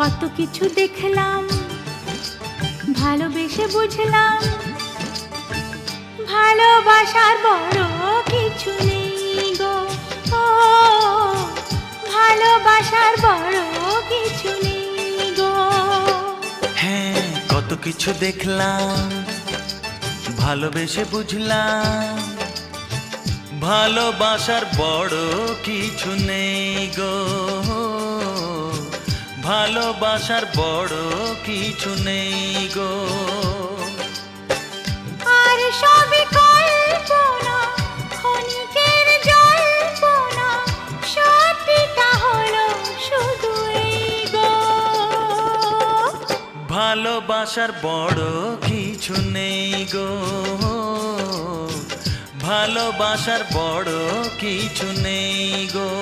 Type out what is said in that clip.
কত কিছু দেখলাম, ভালোবেসে বুঝলাম, ভালোবাসার বড় কিছু নেই গো। ও, ভালোবাসার বড় কিছু নেই গো। হ্যাঁ কত কিছু দেখলাম, ভালোবেসে বুঝলাম, ভালোবাসার বড় কিছু নেই গো। ভালোবাসার বড় কিছু নেই গো। আর সবই কল্পনা ক্ষণিকের জল্পনা সত্যিটা হলো শুধু গো। ভালোবাসার বড় কিছু নেই গো। ভালোবাসার বড় কিছু নেই গো।